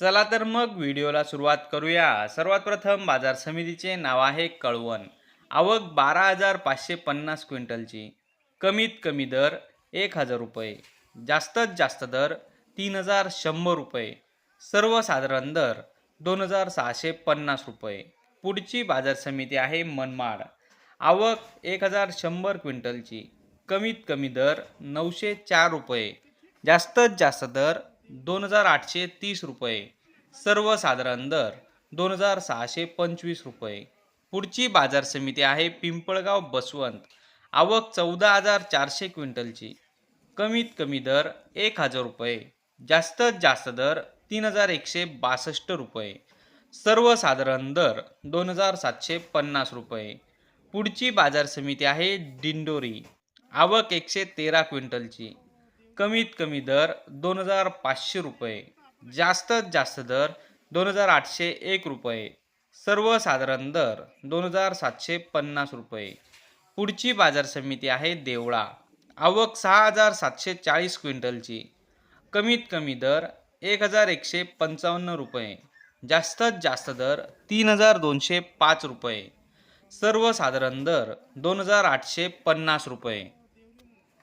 चला तर मग व्हिडिओला सुरुवात करूया. सर्वात प्रथम बाजार समितीचे नाव आहे कळवण. आवक बारा हजार पाचशे पन्नास क्विंटलची. कमीत कमी दर एक हजार रुपये. जास्तीत जास्त दर तीन हजार शंभर रुपये. सर्वसाधारण दर दोन हजार सहाशे पन्नास रुपये. पुढची बाजार समिती आहे मनमाड. आवक एक हजार शंभर क्विंटलची. कमीत कमी दर नऊशे चार रुपये. जास्तीत जास्त दर दोन हजार आठशे तीस रुपये. सर्वसाधारण दर दोन हजार सहाशे पंचवीस रुपये. पुढची बाजार समिती आहे पिंपळगाव बसवंत. आवक चौदा हजार चारशे क्विंटलची. कमीत कमी दर एक हजार रुपये. जास्तीत जास्त दर तीन हजार एकशे बासष्ट रुपये. सर्वसाधारण दर दोन हजार सातशे पन्नास रुपये. पुढची बाजार समिती आहे दिंडोरी आवक एकशे तेरा क्विंटलची. कमीत कमी दर दोन हजार पाचशे रुपये जास्तीत जास्त दर दोन हजार आठशे एक रुपये सर्वसाधारण दर दोन हजार सातशे पन्नास रुपये. पुढची बाजार समिती आहे देवळा. आवक सहा हजार सातशे चाळीस क्विंटलची. कमीत कमी दर एक हजार एकशे पंचावन्न रुपये जास्तीत जास्त दर तीन हजार दोनशे पाच रुपये सर्वसाधारण दर दोन हजार आठशे पन्नास रुपये.